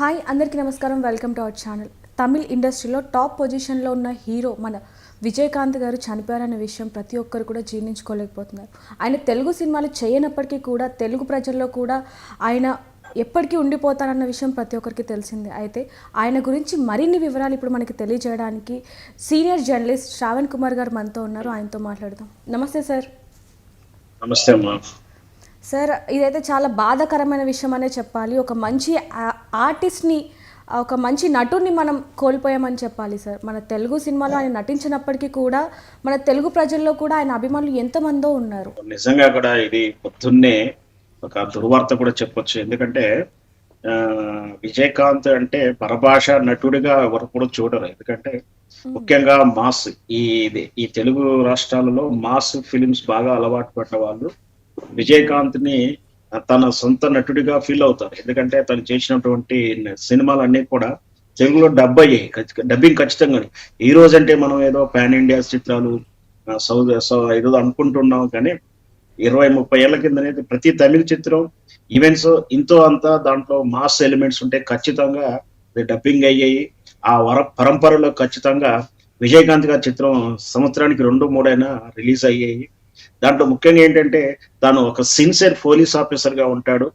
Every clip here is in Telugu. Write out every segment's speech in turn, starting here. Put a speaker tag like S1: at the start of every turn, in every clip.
S1: హాయ్ అందరికీ నమస్కారం. Welcome to our channel. Tamil ఇండస్ట్రీలో టాప్ పొజిషన్లో ఉన్న హీరో మన విజయకాంత్ గారు చనిపోయారనే విషయం ప్రతి ఒక్కరు కూడా జీర్ణించుకోలేకపోతున్నారు. ఆయన తెలుగు సినిమాలు చేయనప్పటికీ కూడా తెలుగు ప్రజల్లో కూడా ఆయన ఎప్పటికీ ఉండిపోతారన్న విషయం ప్రతి ఒక్కరికి తెలిసిందే. అయితే ఆయన గురించి మరిన్ని వివరాలు ఇప్పుడు మనకి తెలియజేయడానికి సీనియర్ జర్నలిస్ట్ శ్రావణ్ కుమార్ గారు మనతో ఉన్నారు. ఆయనతో మాట్లాడదాం. నమస్తే సార్.
S2: నమస్తే అమ్మా.
S1: సార్ ఇదైతే చాలా బాధాకరమైన విషయం అనే చెప్పాలి. ఒక మంచి ఆర్టిస్ట్ని ఒక మంచి నటుడిని మనం కోల్పోయామని చెప్పాలి సార్. మన తెలుగు సినిమాలో ఆయన నటించినప్పటికీ కూడా మన తెలుగు ప్రజల్లో కూడా ఆయన అభిమానులు ఎంతమందో ఉన్నారు.
S2: నిజంగా కూడా ఇది పొద్దున్నే ఒక దుర్వార్త కూడా చెప్పొచ్చు. ఎందుకంటే ఆ, విజయకాంత్ అంటే పరభాష నటుడిగా ఎవరు కూడా చూడరు. ఎందుకంటే ముఖ్యంగా మాస్ ఈ ఇది- ఈ తెలుగు రాష్ట్రాలలో మాస్ ఫిలిమ్స్ బాగా అలవాటు పడ్డ వాళ్ళు విజయకాంత్ని తన సొంత నటుడిగా ఫీల్ అవుతారు. ఎందుకంటే తను చేసినటువంటి సినిమాలన్నీ కూడా తెలుగులో డబ్ అయ్యాయి. డబ్బింగ్ ఖచ్చితంగా ఈ రోజు అంటే మనం ఏదో పాన్ ఇండియా చిత్రాలు ఆ, సౌత్ సౌ- ఏదో అనుకుంటున్నాం కానీ ఇరవై ముప్పై ఏళ్ళ అనేది ప్రతి తమిళ చిత్రం ఈవెంట్స్ ఇంతో అంతా దాంట్లో మాస్ ఎలిమెంట్స్ ఉంటే ఖచ్చితంగా డబ్బింగ్ అయ్యాయి. ఆ వర పరంపరలో ఖచ్చితంగా విజయకాంత్ గారి చిత్రం సంవత్సరానికి రెండు మూడైనా రిలీజ్ అయ్యాయి. దాంట్లో ముఖ్యంగా ఏంటంటే తాను ఒక సిన్సియర్ పోలీస్ ఆఫీసర్గా ఉంటాడు.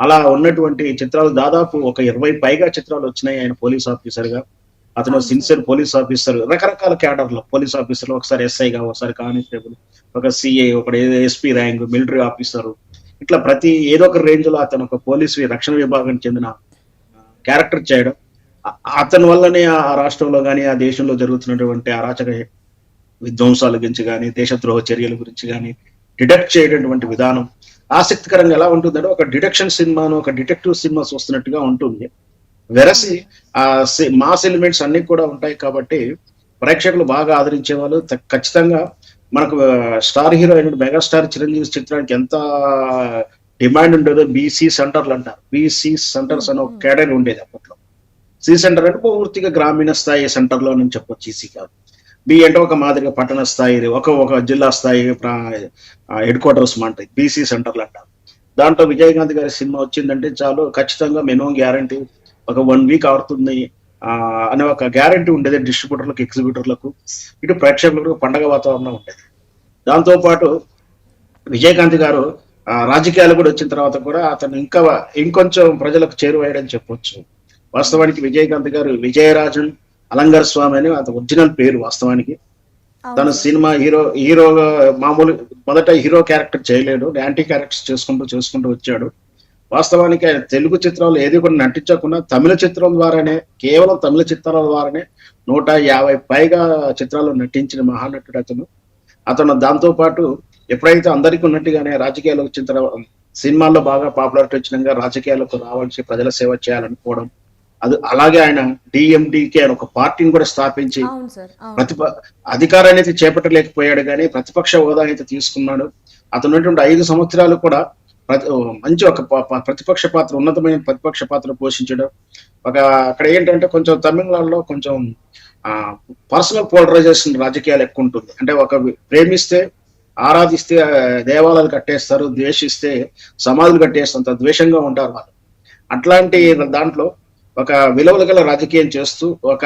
S2: అలా ఉన్నటువంటి చిత్రాలు దాదాపు ఒక ఇరవై పైగా చిత్రాలు వచ్చినాయి ఆయన పోలీస్ ఆఫీసర్గా. అతను సిన్సియర్ పోలీస్ ఆఫీసర్ రకరకాల క్యాడర్లో పోలీస్ ఆఫీసర్లు ఒకసారి ఎస్ఐగా ఒకసారి కానిస్టేబుల్ ఒక సిఐ ఒక ఎస్పీ ర్యాంక్ మిలిటరీ ఆఫీసర్ ఇట్లా ప్రతి ఏదో ఒక రేంజ్లో అతను ఒక పోలీస్ రక్షణ విభాగానికి చెందిన క్యారెక్టర్ చేయడం అతని వల్లనే ఆ రాష్ట్రంలో కానీ ఆ దేశంలో జరుగుతున్నటువంటి అరాచక విధ్వంసాల గురించి కానీ దేశద్రోహ చర్యల గురించి కానీ డిడక్ట్ చేయటువంటి విధానం ఆసక్తికరంగా ఎలా ఉంటుందంటే ఒక డిడక్షన్ సినిమాను ఒక డిటెక్టివ్ సినిమా చూస్తున్నట్టుగా ఉంటుంది. వెరసి ఆ మాస్ ఎలిమెంట్స్ అన్ని కూడా ఉంటాయి కాబట్టి ప్రేక్షకులు బాగా ఆదరించే వాళ్ళు ఖచ్చితంగా మనకు స్టార్ హీరో అయిన మెగాస్టార్ చిరంజీవి చిత్రానికి ఎంత డిమాండ్ ఉండేదో బీసీ సెంటర్లు అంటారు. బీసీ సెంటర్స్ అని ఒక కేడర్ ఉండేది అప్పట్లో. సి సెంటర్ అంటే పూర్తిగా గ్రామీణ స్థాయి సెంటర్లో నేను చెప్పొచ్చు ఈసీ కాదు. బి అంటే ఒక మాదిరిగా పట్టణ స్థాయి ఒక ఒక జిల్లా స్థాయి హెడ్ క్వార్టర్స్ అంటాయి బీసీ సెంటర్లు అంటారు. దాంట్లో విజయకాంత్ గారి సినిమా వచ్చిందంటే చాలు ఖచ్చితంగా మినిమం గ్యారంటీ ఒక వన్ వీక్ ఆడుతుంది అనే ఒక గ్యారంటీ ఉండేది డిస్ట్రిబ్యూటర్లకు ఎగ్జిబ్యూటర్లకు ఇటు ప్రేక్షకులకు పండగ వాతావరణం ఉండేది. దాంతో పాటు విజయకాంత్ గారు ఆ, రాజకీయాలు కూడా వచ్చిన తర్వాత కూడా అతను ఇంకా ఇంకొంచెం ప్రజలకు చేరువయ్యాడని చెప్పొచ్చు. వాస్తవానికి విజయకాంత్ గారు విజయరాజన్ అలంగార్ స్వామి అని అతని ఒరిజినల్ పేరు వాస్తవానికి. తన సినిమా హీరో హీరోగా మామూలు మొదట హీరో క్యారెక్టర్ చేయలేడు యాంటీ క్యారెక్టర్స్ చేసుకుంటూ చేసుకుంటూ వచ్చాడు. వాస్తవానికి ఆయన తెలుగు చిత్రాలు ఏది కూడా నటించకుండా తమిళ చిత్రం ద్వారానే కేవలం తమిళ చిత్రాల ద్వారానే నూట యాభై పైగా చిత్రాల్లో నటించిన మహానటుడు అతను. అతను దాంతో పాటు ఎప్పుడైతే అందరికీ ఉన్నట్టుగానే రాజకీయాలు వచ్చిన తర్వాత సినిమాల్లో బాగా పాపులారిటీ వచ్చినాక రాజకీయాలకు రావాల్సి ప్రజల సేవ చేయాలనుకోవడం అది అలాగే ఆయన డిఎండికి ఆయన ఒక పార్టీని కూడా స్థాపించి ప్రతిప అధికారాన్ని అయితే చేపట్టలేకపోయాడు కానీ ప్రతిపక్ష హోదా అయితే తీసుకున్నాడు. అతను ఐదు సంవత్సరాలు కూడా ప్రతి మంచి ఒక ప్రతిపక్ష పాత్ర ఉన్నతమైన ప్రతిపక్ష పాత్ర పోషించడం. ఒక అక్కడ ఏంటంటే కొంచెం తమిళనాడులో కొంచెం పర్సనల్ పోలరైజేషన్ రాజకీయాలు ఎక్కువ ఉంటుంది. అంటే ఒక ప్రేమిస్తే ఆరాధిస్తే దేవాలయాలు కట్టేస్తారు ద్వేషిస్తే సమాధులు కట్టేస్తాంత ద్వేషంగా ఉంటారు వాళ్ళు. అట్లాంటి దాంట్లో ఒక విలువలు గల రాజకీయం చేస్తూ ఒక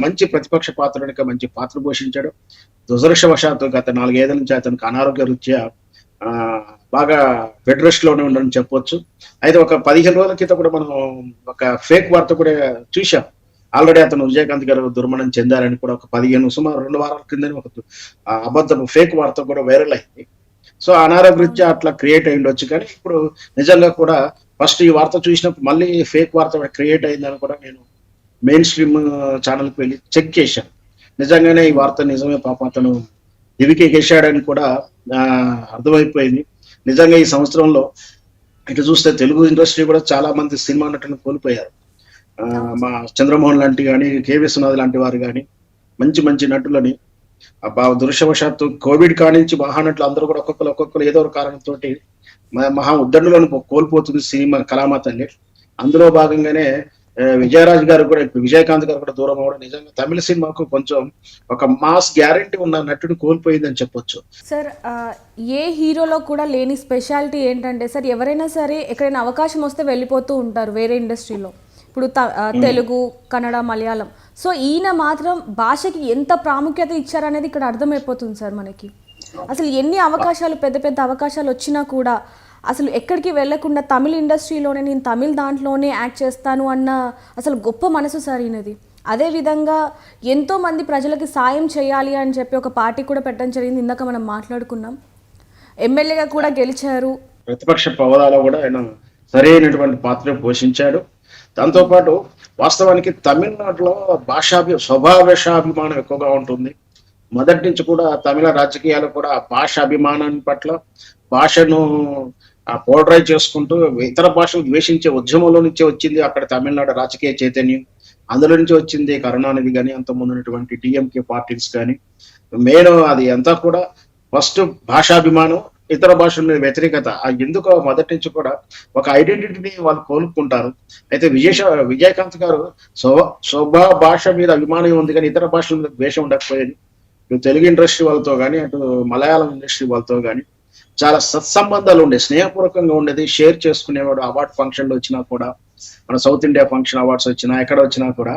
S2: మంచి ప్రతిపక్ష పాత్రుడికి మంచి పాత్ర పోషించాడు. దురదృష్టవశాత్తు గత నాలుగేళ్ళ నుంచి అతనికి అనారోగ్య రీత్యా ఆ, బాగా బెడ్ రెస్ట్లోనే ఉండని చెప్పొచ్చు. అయితే ఒక పదిహేను రోజుల క్రితం కూడా మనం ఒక ఫేక్ వార్త కూడా చూశాం. ఆల్రెడీ అతను విజయకాంత్ గారు దుర్మరణం చెందారని కూడా ఒక పదిహేను సుమారు రెండు వారాల కింద ఒక ఆ, అబద్ధం ఫేక్ వార్త కూడా వైరల్ అయింది. సో అనారోగ్య రీత్యా అట్లా క్రియేట్ అయ్యి ఉండొచ్చు కానీ ఇప్పుడు నిజంగా కూడా ఫస్ట్ ఈ వార్త చూసినప్పుడు మళ్ళీ ఫేక్ వార్త క్రియేట్ అయిందని కూడా నేను మెయిన్ స్ట్రీమ్ ఛానల్కి వెళ్ళి చెక్ చేశాను. నిజంగానే ఈ వార్త నిజమే పాప అతను దివికి గెలిచాడని కూడా అర్థమైపోయింది. నిజంగా ఈ సంవత్సరంలో ఇటు చూస్తే తెలుగు ఇండస్ట్రీ కూడా చాలా మంది సినిమా నటులను కోల్పోయారు. మా చంద్రమోహన్ లాంటి కానీ కె విశ్వనాథ్ లాంటి వారు కానీ మంచి మంచి నటులని ఆ బా- కోవిడ్ కానించి మహానటులు అందరూ కూడా ఒక్కొక్కరు ఒక్కొక్కరు ఏదో ఒక కారణంతో మహా ఉద్దండులను కోల్పోతుంది సినిమా కళామా అందులో భాగంగానే విజయరాజ్ గారు కూడా విజయకాంత్ గారు కూడా దూరం అవ్వడం నిజంగా తమిళ సినిమాకు కొంచెం ఒక మాస్ గ్యారంటీ ఉన్న నటుడు కోల్పోయిందని చెప్పొచ్చు.
S1: సార్ ఏ హీరోలో కూడా లేని స్పెషాలిటీ ఏంటంటే సార్ ఎవరైనా సరే ఎక్కడైనా అవకాశం వస్తే వెళ్ళిపోతూ ఉంటారు వేరే ఇండస్ట్రీలో. ఇప్పుడు తెలుగు కన్నడ మలయాళం. సో ఈయన మాత్రం భాషకి ఎంత ప్రాముఖ్యత ఇచ్చారనేది ఇక్కడ అర్థమైపోతుంది సార్ మనకి. అసలు ఎన్ని అవకాశాలు పెద్ద పెద్ద అవకాశాలు వచ్చినా కూడా అసలు ఎక్కడికి వెళ్ళకుండా తమిళ ఇండస్ట్రీలోనే నేను తమిళ్ దాంట్లోనే యాక్ట్ చేస్తాను అన్న అసలు గొప్ప మనసు సార్ ఈయనది. అదేవిధంగా ఎంతో మంది ప్రజలకి సాయం చేయాలి అని చెప్పి ఒక పార్టీ కూడా పెట్టడం జరిగింది ఇందాక మనం మాట్లాడుకున్నాం. ఎమ్మెల్యేగా కూడా గెలిచారు.
S2: ప్రతిపక్ష హోదాలో కూడా ఆయన సరైనటువంటి పాత్ర పోషించాడు. దాంతోపాటు వాస్తవానికి తమిళనాడులో భాషాభి స్వభావేషాభిమానం ఎక్కువగా ఉంటుంది. మొదటి నుంచి కూడా తమిళ రాజకీయాలు కూడా భాష అభిమానాన్ని పట్ల భాషను పోర్ట్రై చేసుకుంటూ ఇతర భాషలు ద్వేషించే ఉద్యమంలో నుంచే వచ్చింది అక్కడ తమిళనాడు రాజకీయ చైతన్యం. అందులో నుంచి వచ్చింది కరుణానిధి కానీ అంత ముందున్నటువంటి డిఎంకే పార్టీస్ కానీ మెయిన్ అది అంతా కూడా ఫస్ట్ భాషాభిమానం ఇతర భాషల మీద వ్యతిరేకత. ఎందుకో మొదటి నుంచి కూడా ఒక ఐడెంటిటీని వాళ్ళు కోలుకుంటారు అయితే విజయ్ విజయకాంత్ గారు స్వభా భాష మీద అభిమానం ఉంది కానీ ఇతర భాషల మీద ద్వేషం ఉండకపోయేది. ఇటు తెలుగు ఇండస్ట్రీ వాళ్ళతో కానీ అటు మలయాళం ఇండస్ట్రీ వాళ్ళతో కానీ చాలా సత్సంబంధాలు ఉండే స్నేహపూర్వకంగా ఉండేది. షేర్ చేసుకునేవాడు అవార్డ్ ఫంక్షన్లు వచ్చినా కూడా మన సౌత్ ఇండియా ఫంక్షన్ అవార్డ్స్ వచ్చినా ఎక్కడ వచ్చినా కూడా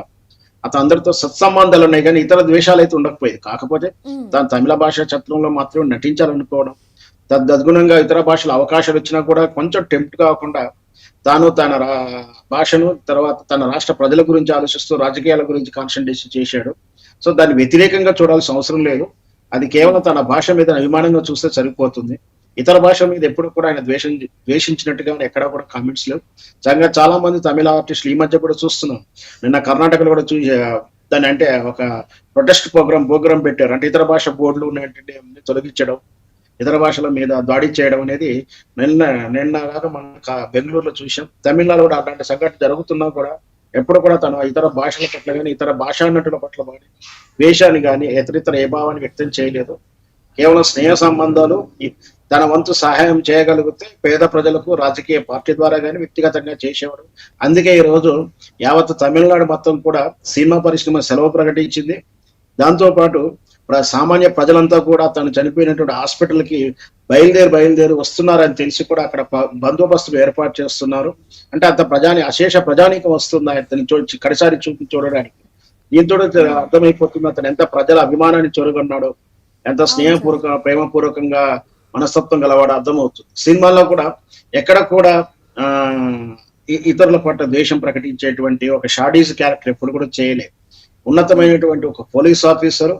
S2: అతను అందరితో సత్సంబంధాలు ఉన్నాయి కానీ ఇతర ద్వేషాలు అయితే ఉండకపోయేది. కాకపోతే. తాను తమిళ భాష చిత్రంలో మాత్రం నటించాలనుకోవడం తద్గుణంగా ఇతర భాషల అవకాశాలు వచ్చినా కూడా కొంచెం టెంప్ట్ కాకుండా తాను తన రా- భాషను తర్వాత తన రాష్ట్ర ప్రజల గురించి ఆలోచిస్తూ రాజకీయాల గురించి కాన్సన్ట్రేషన్ చేశాడు. సో దాన్ని వ్యతిరేకంగా చూడాల్సిన అవసరం లేదు. అది కేవలం తన భాష మీద అభిమానంగా చూస్తే సరిపోతుంది. ఇతర భాష మీద ఎప్పుడు కూడా ఆయన ద్వేషం ద్వేషించినట్టుగా ఎక్కడా కూడా కామెంట్స్ లేవు. నిజంగా చాలా మంది తమిళ ఆర్టిస్టులు ఈ మధ్య కూడా చూస్తున్నాం. నిన్న కర్ణాటకలో కూడా చూసి దాని అంటే ఒక ప్రొటెస్ట్ ప్రోగ్రామ్ ప్రోగ్రామ్ పెట్టారు. అంటే ఇతర భాష బోర్డులు ఉన్నటువంటి తొలగించడం ఇతర భాషల మీద దాడి చేయడం అనేది నిన్న నిన్న మనం బెంగళూరులో చూసాం తమిళనాడు కూడా అలాంటి సంఘటన జరుగుతున్నా కూడా ఎప్పుడు కూడా తన ఇతర భాషల పట్ల కానీ ఇతర భాషా నటుల పట్ల కానీ వేషాన్ని కానీ ఇతరితర ఏ భావాన్ని వ్యక్తం చేయలేదు. కేవలం స్నేహ సంబంధాలు తన వంతు సహాయం చేయగలిగితే పేద ప్రజలకు రాజకీయ పార్టీ ద్వారా కానీ వ్యక్తిగతంగా చేసేవాడు. అందుకే ఈ రోజు యావత్ తమిళనాడు మొత్తం కూడా సినిమా పరిశ్రమ సెలవు ప్రకటించింది. దాంతో పాటు సామాన్య ప్రజలంతా కూడా తను చనిపోయినటువంటి హాస్పిటల్కి బయలుదేరి బయలుదేరి వస్తున్నారని తెలిసి కూడా అక్కడ బందోబస్తులు ఏర్పాటు చేస్తున్నారు. అంటే అంత ప్రజాని అశేష ప్రజానీకం వస్తుంది? అతని చూ కడసారి చూపి చూడడానికి. దీంతో అర్థమైపోతుంది అతను ఎంత ప్రజల అభిమానాన్ని చొరగొన్నాడో. ఎంత స్నేహపూర్వక ప్రేమపూర్వకంగా మనస్తత్వం గలవాడు అర్థమవుతుంది. సినిమాల్లో కూడా ఎక్కడ కూడా ఆ ఇతరుల పట్ల ద్వేషం ప్రకటించేటువంటి ఒక షాడీస్ క్యారెక్టర్ ఎప్పుడు కూడా చేయలేదు. ఉన్నతమైనటువంటి ఒక పోలీస్ ఆఫీసర్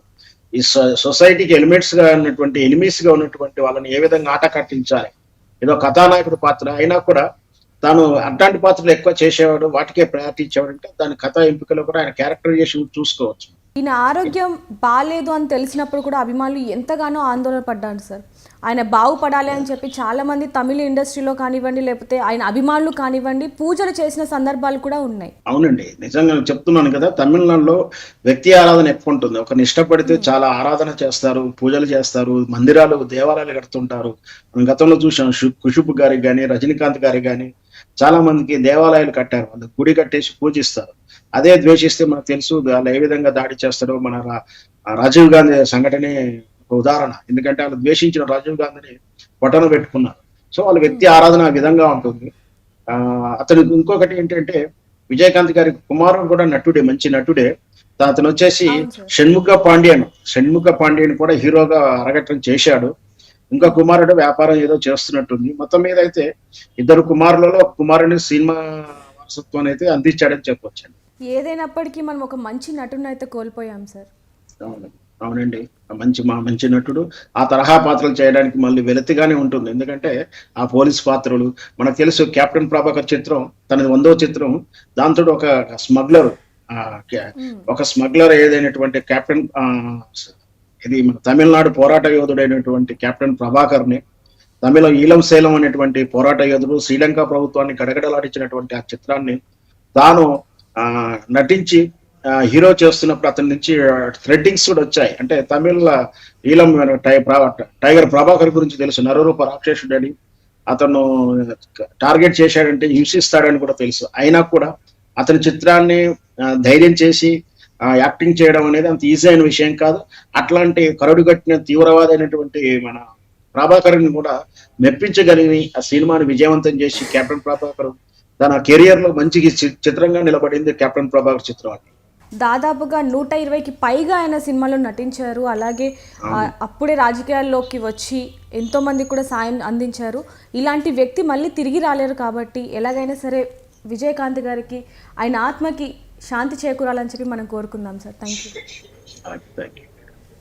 S2: ఈ సొ- సొసైటీకి ఎలిమెంట్స్గా ఉన్నటువంటి ఎనిమీస్గా ఉన్నటువంటి వాళ్ళని ఏ విధంగా ఆట కట్టించాలి ఏదో కథానాయకుడు పాత్ర అయినా కూడా తాను అట్లాంటి పాత్రలు ఎక్కువ చేసేవాడు వాటికే ప్రయారిటీ ఇచ్చేవాడు అంటే దాని కథ ఎంపికలో కూడా ఆయన క్యారెక్టరైజేషన్ చూసుకోవచ్చు.
S1: ఈయన ఆరోగ్యం బాగాలేదు అని తెలిసినప్పుడు కూడా అభిమానులు ఎంతగానో ఆందోళన పడ్డారు సార్. ఆయన బాగుపడాలి అని చెప్పి చాలా మంది తమిళ ఇండస్ట్రీలో కానివ్వండి లేకపోతే ఆయన అభిమానులు కానివ్వండి పూజలు చేసిన సందర్భాలు కూడా ఉన్నాయి.
S2: అవునండి. నిజంగా నేను చెప్తున్నాను కదా తమిళనాడులో వ్యక్తి ఆరాధన ఎక్కువ ఉంటుంది. ఒకరిని ఇష్టపడితే చాలా ఆరాధన చేస్తారు పూజలు చేస్తారు మందిరాలు దేవాలయాలు కడుతుంటారు. మనం గతంలో చూసాం కుషుబ్ గారికి కానీ రజనీకాంత్ గారికి కానీ చాలా మందికి దేవాలయాలు కట్టారు. వాళ్ళు గుడి కట్టేసి పూజిస్తారు. అదే ద్వేషిస్తే మనకు తెలుసు వాళ్ళు ఏ విధంగా దాడి చేస్తారో మన రాజీవ్ గాంధీ సంఘటనే ఒక ఉదాహరణ. ఎందుకంటే వాళ్ళు ద్వేషించిన రాజీవ్ గాంధీని పట్టణ పెట్టుకున్నారు. సో వాళ్ళ వ్యక్తి ఆరాధన ఆ విధంగా ఉంటుంది. ఆ అతను ఇంకొకటి ఏంటంటే విజయకాంత్ గారి కుమారుడు కూడా నటుడే మంచి నటుడే. అతను వచ్చేసి. షణ్ముఖ పాండ్యన్ షణ్ముఖ పాండ్యన్ కూడా హీరోగా అరగటం చేశాడు. ఇంకా కుమారుడు వ్యాపారం ఏదో చేస్తున్నట్టుంది. మొత్తం మీద అయితే ఇద్దరు కుమారులలో ఒక కుమారుని సినిమా వారసత్వాన్ని అయితే అందించాడని చెప్పొచ్చు
S1: ఏదైనప్పటికీ మనం ఒక మంచి నటుని అయితే కోల్పోయాం సార్.
S2: అవును. అవునండి. మంచి మా మంచి నటుడు ఆ తరహా పాత్రలు చేయడానికి మళ్ళీ వెలతిగానే ఉంటుంది. ఎందుకంటే ఆ పోలీస్ పాత్రలు మనకు తెలుసు కెప్టెన్ ప్రభాకర్ చిత్రం తనది వందో చిత్రం. దాంతో ఒక స్మగ్లర్ ఒక స్మగ్లర్ ఏదైనటువంటి కెప్టెన్ ఇది మన తమిళనాడు పోరాట యోధుడైనటువంటి కెప్టెన్ ప్రభాకర్ని తమిళ ఈలం శైలం అనేటువంటి పోరాట యోధుడు శ్రీలంక ప్రభుత్వాన్ని గడగడలాడించినటువంటి ఆ చిత్రాన్ని తాను నటించి హీరో చేస్తున్నప్పుడు అతని నుంచి థ్రెడ్డింగ్స్ కూడా వచ్చాయి. అంటే తమిళ ఈలం టైగర్ ప్రభాకర్ గురించి తెలుసు. నరరూప అని అతను టార్గెట్ చేశాడంటే హింసిస్తాడని కూడా తెలుసు. అయినా కూడా అతని చిత్రాన్ని ధైర్యం చేసి యాక్టింగ్ చేయడం అనేది అంత ఈజీ అయిన విషయం కాదు. అట్లాంటి కరడు కట్టిన తీవ్రవాది అయినటువంటి మన ప్రభాకర్ని కూడా మెప్పించగలిగి ఆ సినిమాని విజయవంతం చేసి కెప్టెన్ ప్రభాకర్ తన కెరియర్లో మంచి చిత్రంగా నిలబడింది కెప్టెన్ ప్రభాకర్ చిత్రం అది
S1: దాదాపుగా నూట ఇరవైకి పైగా ఆయన సినిమాలో నటించారు. అలాగే అప్పుడే రాజకీయాల్లోకి వచ్చి ఎంతో మంది కూడా సాయం అందించారు. ఇలాంటి వ్యక్తి మళ్ళీ తిరిగి రాలేరు కాబట్టి ఎలాగైనా సరే విజయకాంత్ గారికి ఆయన ఆత్మకి శాంతి చేకూరాలని చెప్పి మనం కోరుకుందాం sir. Thank you
S2: thank you